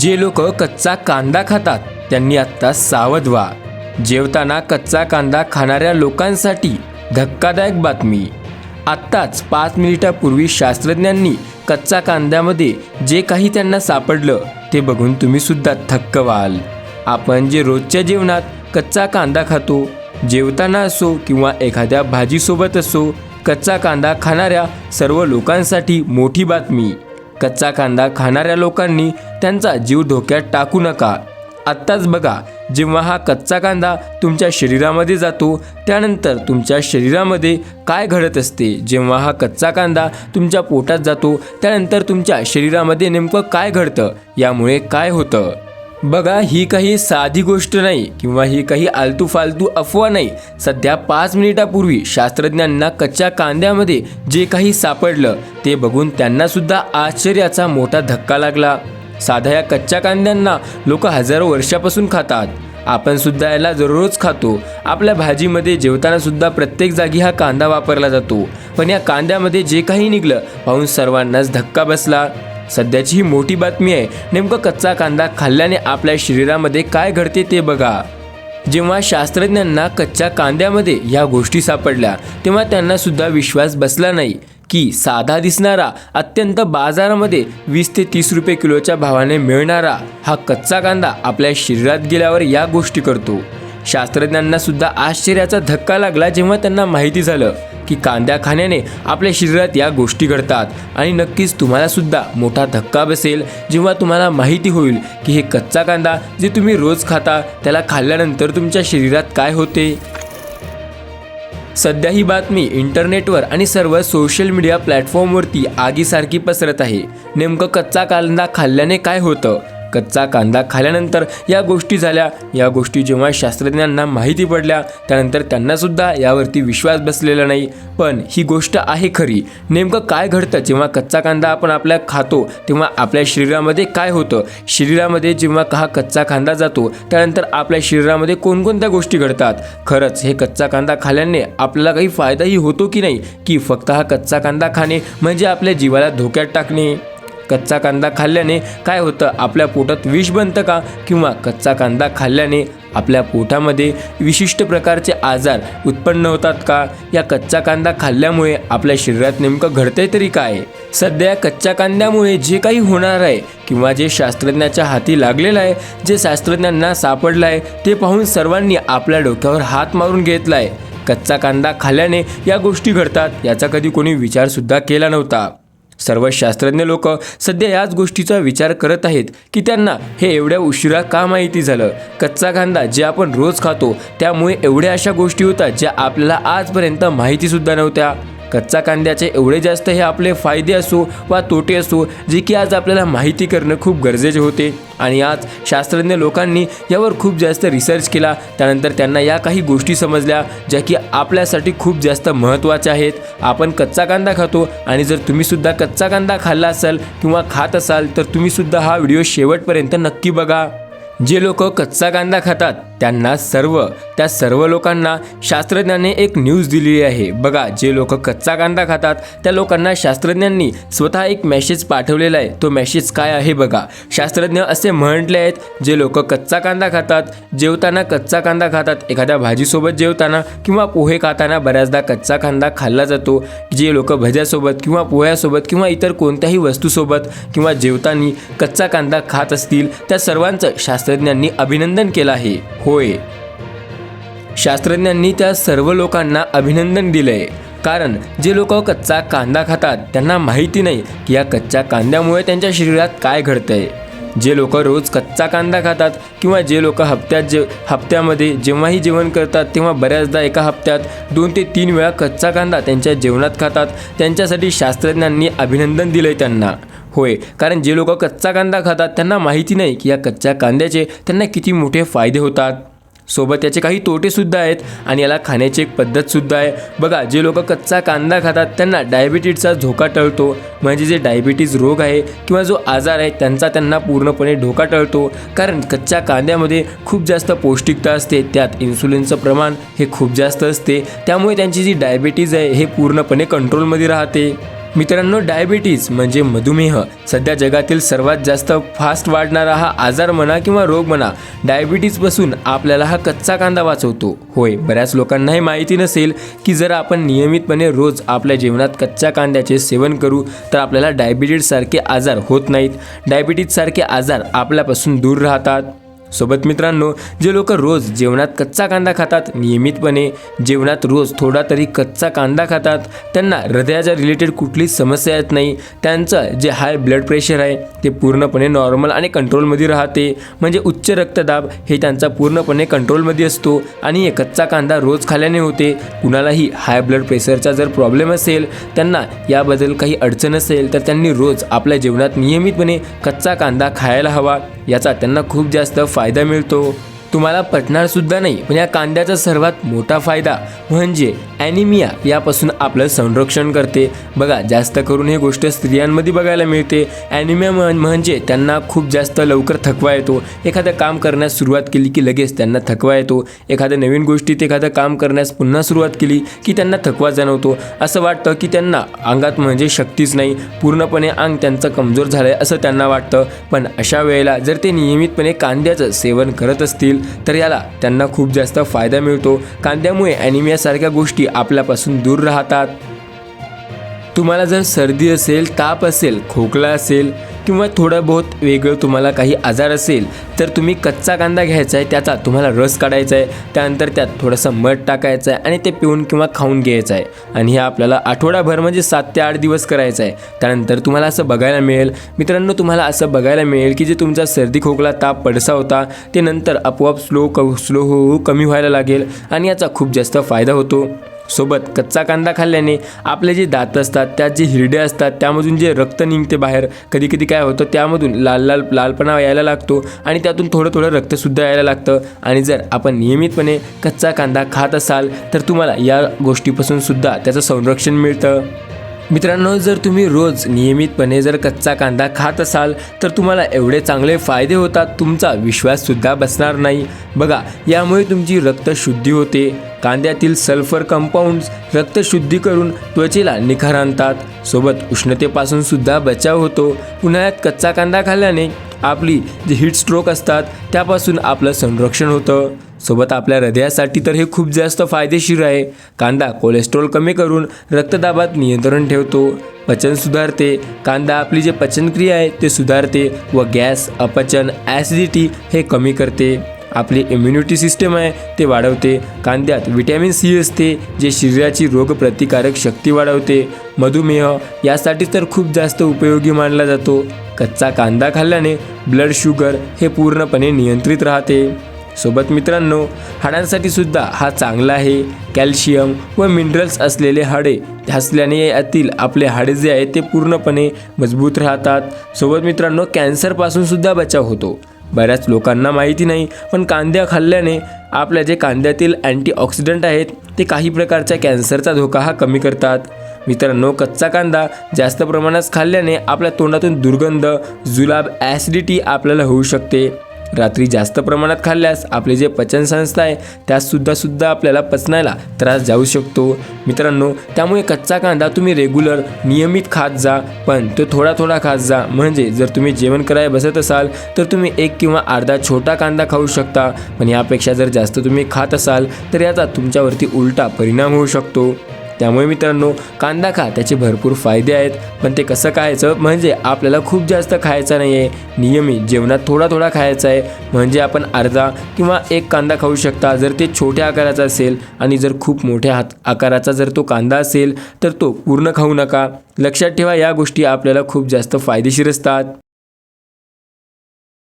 जे लोक कच्चा कांदा खातात त्यांनी आत्ता सावध व्हा जेवताना कच्चा कांदा खाणाऱ्या लोकांसाठी धक्कादायक बातमी. आत्ताच पाच मिनिटापूर्वी शास्त्रज्ञांनी कच्चा कांद्यामध्ये जे काही त्यांना सापडलं ते बघून तुम्ही सुद्धा थक्क व्हाल. आपण जे रोजच्या जेवणात कच्चा कांदा खातो जेवताना असो किंवा एखाद्या भाजीसोबत असो कच्चा कांदा खाणाऱ्या सर्व लोकांसाठी मोठी बातमी. कच्चा कांदा खाणाऱ्या लोकांनी त्यांचा जीव धोक्यात टाकू नका. आत्ताच बघा जेव्हा हा कच्चा कांदा तुमच्या शरीरामध्ये जातो त्यानंतर तुमच्या शरीरामध्ये काय घडत असते? जेव्हा हा कच्चा कांदा तुमच्या पोटात जातो त्यानंतर तुमच्या शरीरामध्ये नेमकं काय घडतं? यामुळे काय होतं? बघा ही काही साधी गोष्ट नाही किंवा ही काही आलतू फालतू अफवा नाही. सध्या पाच मिनिटापूर्वी शास्त्रज्ञांना कच्च्या कांद्यामध्ये जे काही सापडलं ते बघून त्यांनासुद्धा आश्चर्याचा मोठा धक्का लागला. साध्या या कच्च्या कांद्यांना लोक हजारो वर्षापासून खातात. आपण सुद्धा याला दररोज खातो. आपल्या भाजीमध्ये जेवताना सुद्धा प्रत्येक जागी हा कांदा वापरला जातो. पण या कांद्यामध्ये जे काही निघलं पाहून सर्वांनाच धक्का बसला. सध्याची ही मोठी बातमी आहे नेमकं कच्चा कांदा खाल्ल्याने आपल्या शरीरामध्ये काय घडते ते बघा. जेव्हा शास्त्रज्ञांना कच्च्या कांद्यामध्ये या गोष्टी सापडल्या तेव्हा त्यांना सुद्धा विश्वास बसला नाही. की साधा दिसणारा अत्यंत बाजारामध्ये वीस ते तीस रुपये किलोच्या भावाने मिळणारा हा कच्चा कांदा आपल्या शरीरात गेल्यावर या गोष्टी करतो. शास्त्रज्ञांना सुद्धा आश्चर्याचा धक्का लागला जेव्हा त्यांना माहिती झालं की कांद्या खाण्याने आपल्या शरीरात या गोष्टी घडतात आणि नक्कीच तुम्हाला सुद्धा मोठा धक्का बसेल जेव्हा तुम्हाला माहिती होईल की हे कच्चा कांदा जे तुम्ही रोज खाता त्याला खाल्ल्यानंतर तुमच्या शरीरात काय होते? सध्या ही बातमी इंटरनेटवर आणि सर्व सोशल मीडिया प्लॅटफॉर्मवरती आगीसारखी पसरत आहे. नेमकं कच्चा कांदा खाल्ल्याने काय होतं? कच्चा कांदा खाल्यानंतर या गोष्टी झाल्या. या गोष्टी जेव्हा शास्त्रज्ञांना माहिती पडल्या त्यानंतर त्यांनासुद्धा यावरती विश्वास बसलेला नाही. पण ही गोष्ट आहे खरी. नेमकं काय घडतं जेव्हा कच्चा कांदा आपण आपल्या खातो तेव्हा आपल्या शरीरामध्ये काय होतं? शरीरामध्ये जेव्हा हा कच्चा कांदा जातो त्यानंतर आपल्या शरीरामध्ये कोणकोणत्या गोष्टी घडतात? खरंच हे कच्चा कांदा खाल्याने आपल्याला काही फायदाही होतो की नाही? की फक्त हा कच्चा कांदा खाणे म्हणजे आपल्या जीवाला धोक्यात टाकणे? कच्चा कांदा खाल्ल्याने काय होतं? आपल्या पोटात विष बनतं का? किंवा कच्चा कांदा खाल्ल्याने आपल्या पोटामध्ये विशिष्ट प्रकारचे आजार उत्पन्न होतात का? या कच्चा कांदा खाल्ल्यामुळे आपल्या शरीरात नेमकं घडतंय तरी काय? सध्या कच्च्या कांद्यामुळे जे काही होणार आहे किंवा जे शास्त्रज्ञाच्या हाती लागलेलं आहे जे शास्त्रज्ञांना सापडलं आहे ते पाहून सर्वांनी आपल्या डोक्यावर हात मारून घेतला आहे कच्चा कांदा खाल्ल्याने या गोष्टी घडतात याचा कधी कोणी विचारसुद्धा केला नव्हता. सर्व शास्त्रज्ञ लोक सध्या याच गोष्टीचा विचार करत आहेत की त्यांना हे एवढ्या उशिरा का माहिती झालं? कच्चा कांदा जे आपण रोज खातो त्यामुळे एवढ्या अशा गोष्टी होतात ज्या आपल्याला आजपर्यंत माहितीसुद्धा नव्हत्या. कच्चा कांद्याचे एवढे जास्त हे आपले फायदे असो वा तोटे असो जे की आज आपल्याला माहिती करणं खूप गरजेचे होते. आणि आज शास्त्रज्ञ लोकांनी यावर खूप जास्त रिसर्च केला. त्यानंतर त्यांना या काही गोष्टी समजल्या ज्या की आपल्यासाठी खूप जास्त महत्त्वाच्या आहेत. आपण कच्चा कांदा खातो आणि जर तुम्हीसुद्धा कच्चा कांदा खाल्ला असाल किंवा खात असाल तर तुम्हीसुद्धा हा व्हिडिओ शेवटपर्यंत नक्की बघा. जे लोक कच्चा कांदा खातात त्यांना सर्व त्या सर्व लोकांना शास्त्रज्ञांनी एक न्यूज दिलेली आहे. बघा जे लोक कच्चा कांदा खातात त्या लोकांना शास्त्रज्ञांनी स्वतः एक मेसेज पाठवलेला आहे. तो मेसेज काय आहे बघा. शास्त्रज्ञ असे म्हटले आहेत जे लोक कच्चा कांदा खातात जेवताना कच्चा कांदा खातात एखाद्या भाजीसोबत जेवताना किंवा पोहे खाताना बऱ्याचदा कच्चा कांदा खाल्ला जातो. जे लोक भज्यासोबत किंवा पोह्यासोबत किंवा इतर कोणत्याही वस्तूसोबत किंवा जेवताना कच्चा कांदा खात असतील त्या सर्वांचं शास्त्रज्ञांनी अभिनंदन केलं आहे. होय. शास्त्रज्ञांनी त्या सर्व लोकांना अभिनंदन दिलंय. कारण जे लोक कच्चा कांदा खातात त्यांना माहिती नाही की या कच्च्या कांद्यामुळे त्यांच्या शरीरात काय घडतंय. जे लोक रोज कच्चा कांदा खातात किंवा जे लोक हप्त्यात जे हप्त्यामध्ये जेव्हाही जेवण करतात तेव्हा बऱ्याचदा एका हप्त्यात दोन ते तीन वेळा कच्चा कांदा त्यांच्या जेवणात खातात. त्यांच्यासाठी शास्त्रज्ञांनी अभिनंदन दिलंय त्यांना. होय. कारण जे लोक कच्चा कांदा खातात त्यांना माहिती नाही की या कच्च्या कांद्याचे त्यांना किती मोठे फायदे होतात. सोबत याचे काही तोटेसुद्धा आहेत आणि याला खाण्याची एक पद्धतसुद्धा आहे. बघा जे लोक कच्चा कांदा खातात त्यांना डायबिटीजचा धोका टळतो. म्हणजे जे डायबिटीज रोग आहे किंवा जो आजार आहे त्यांचा त्यांना पूर्णपणे धोका टळतो. कारण कच्च्या कांद्यामध्ये खूप जास्त पौष्टिकता असते. त्यात इन्सुलिनचं प्रमाण हे खूप जास्त असते. त्यामुळे त्यांची जी डायबिटीज आहे हे पूर्णपणे कंट्रोलमध्ये राहते. मित्रांनो डायबिटीज म्हणजे मधुमेह. सध्या जगातील सर्वात जास्त फास्ट वाढणारा हा आजार म्हणा किंवा रोग म्हणा डायबिटीजपासून आपल्याला हा कच्चा कांदा वाचवतो. होय बऱ्याच लोकांना हे माहिती नसेल की जर आपण नियमितपणे रोज आपल्या जीवनात कच्च्या कांद्याचे सेवन करू तर आपल्याला डायबिटीजसारखे आजार होत नाहीत. डायबिटीजसारखे आजार आपल्यापासून दूर राहतात. सोबत मित्रांनो जे लोक रोज जेवणात कच्चा कांदा खातात नियमितपणे जेवणात रोज थोडा तरी कच्चा कांदा खातात त्यांना हृदयाच्या रिलेटेड कुठलीच समस्या येत नाही. त्यांचं जे हाय ब्लड प्रेशर आहे ते पूर्णपणे नॉर्मल आणि कंट्रोलमध्ये राहते. म्हणजे उच्च रक्तदाब हे त्यांचा पूर्णपणे कंट्रोलमध्ये असतो आणि हे कच्चा कांदा रोज खाल्ल्याने होते. कुणालाही हाय ब्लड प्रेशरचा जर प्रॉब्लेम असेल त्यांना याबद्दल काही अडचण असेल तर त्यांनी रोज आपल्या जेवणात नियमितपणे कच्चा कांदा खायला हवा. याचा त्यांना खूप जास्त फायदा मिळतो. तुम्हाला पटणार सुद्धा नाही. पण या कांद्याचा सर्वात मोठा फायदा म्हणजे ॲनिमिया यापासून आपलं संरक्षण करते. बघा जास्त करून ही गोष्ट स्त्रियांमध्ये बघायला मिळते. ॲनिमिया म्हण म्हणजे त्यांना खूप जास्त लवकर थकवा येतो. एखादं काम करण्यास सुरुवात केली की लगेच त्यांना थकवा येतो. एखाद्या नवीन गोष्टीत एखादं काम करण्यास पुन्हा सुरुवात केली की त्यांना थकवा जाणवतो. असं वाटतं की त्यांना अंगात म्हणजे शक्तीच नाही. पूर्णपणे अंग त्यांचं कमजोर झालं आहे असं त्यांना वाटतं. पण अशा वेळेला जर ते नियमितपणे कांद्याचं सेवन करत असतील तर याला त्यांना खूप जास्त फायदा मिळतो. कांद्यामुळे ॲनिमियासारख्या गोष्टी आपल्यापासून दूर राहतात. तुम्हाला जर सर्दी असेल ताप असेल खोकला असेल किंवा थोडं बहुत वेगळं तुम्हाला काही आजार असेल तर तुम्ही कच्चा कांदा घ्यायचा आहे त्याचा तुम्हाला रस काढायचा आहे त्यानंतर त्यात थोडंसं मध टाकायचं आहे आणि ते पिऊन किंवा खाऊन घ्यायचं आहे. आणि हे आपल्याला आठवडाभर म्हणजे सात ते आठ दिवस करायचं आहे. त्यानंतर तुम्हाला असं बघायला मिळेल. मित्रांनो तुम्हाला असं बघायला मिळेल की जे तुमचा सर्दी खोकला ताप पडसा होता ते नंतर आपोआप स्लो क स्लो होऊ कमी व्हायला लागेल आणि याचा खूप जास्त फायदा होतो. सोबत कच्चा कांदा खाल्ल्याने आपले जे दात असतात त्यात जे हिरडे असतात त्यामधून जे रक्त निघते बाहेर कधी कधी काय होतं त्यामधून लाल लाल लालपणा यायला लागतो आणि त्यातून थोडं थोडं रक्तसुद्धा यायला लागतं. आणि जर आपण नियमितपणे कच्चा कांदा खात असाल तर तुम्हाला या गोष्टीपासून सुद्धा त्याचं संरक्षण मिळतं. मित्रांनो जर तुम्ही रोज नियमितपणे जर कच्चा कांदा खात असाल तर तुम्हाला एवढे चांगले फायदे होतात तुमचा विश्वाससुद्धा बसणार नाही. बघा यामुळे तुमची रक्तशुद्धी होते. कांद्यातील सल्फर कंपाऊंड्स रक्तशुद्धी करून त्वचेला निखार आणतात. सोबत उष्णतेपासून सुद्धा बचाव होतो. उन्हाळ्यात कच्चा कांदा खाल्ल्याने आपली जी हिटस्ट्रोक असतात त्यापासून आपलं संरक्षण होतं. सोबत आपल्या हृदयासाठी तर हे खूप जास्त फायदेशीर आहे. कांदा कोलेस्ट्रॉल कमी करून रक्तदाबात नियंत्रण ठेवतो. पचन सुधारते. कांदा आपली जे पचनक्रिया आहे ते सुधारते व गॅस अपचन ॲसिडिटी हे कमी करते. आपली इम्युनिटी सिस्टम आहे ते वाढवते. कांद्यात विटॅमिन सी असते जे शरीराची रोगप्रतिकारक शक्ती वाढवते. मधुमेह यासाठी तर खूप जास्त उपयोगी मानला जातो. कच्चा कांदा खाल्ल्याने ब्लड शुगर हे पूर्णपणे नियंत्रित राहते. सोबत मित्रांनो हाडांसाठी सुद्धा हा चांगला आहे. कॅल्शियम व मिनरल्स असलेले हाडे असल्याने यातील आपले हाडे जे आहेत ते पूर्णपणे मजबूत राहतात. सोबत मित्रांनो कॅन्सरपासून सुद्धा बचाव होतो. बऱ्याच लोकांना माहिती नाही पण कांद्या खाल्ल्याने आपल्या जे कांद्यातील अँटीऑक्सिडंट आहेत ते काही प्रकारच्या कॅन्सरचा धोका हा कमी करतात. मित्रांनो कच्चा कांदा जास्त प्रमाणात खाल्ल्याने आपल्या तोंडातून दुर्गंध जुलाब ॲसिडिटी आपल्याला होऊ शकते. रात्री जास्त प्रमाणात खाल्ल्यास आपले जे पचनसंस्था आहे त्यात सुद्धा सुद्धा आपल्याला पचनायला त्रास जाऊ शकतो. मित्रांनो त्यामुळे कच्चा कांदा तुम्ही रेग्युलर नियमित खात जा पण तो थोडा थोडा खात जा. म्हणजे जर तुम्ही जेवण करायला बसत असाल तर तुम्ही एक किंवा अर्धा छोटा कांदा खाऊ शकता. पण यापेक्षा जर जास्त तुम्ही खात असाल तर याचा तुमच्यावरती उलटा परिणाम होऊ शकतो. त्यामुळे मित्रांनो कांदा खा त्याचे भरपूर फायदे आहेत. पण ते कसं खायचं? म्हणजे आपल्याला खूप जास्त खायचं नाही आहे नियमित जेवणात थोडा थोडा खायचा आहे. म्हणजे आपण अर्धा किंवा एक कांदा खाऊ शकता. जर ते छोट्या आकाराचा असेल आणि जर खूप मोठ्या हात आकाराचा जर तो कांदा असेल तर तो पूर्ण खाऊ नका. लक्षात ठेवा या गोष्टी आपल्याला खूप जास्त फायदेशीर असतात.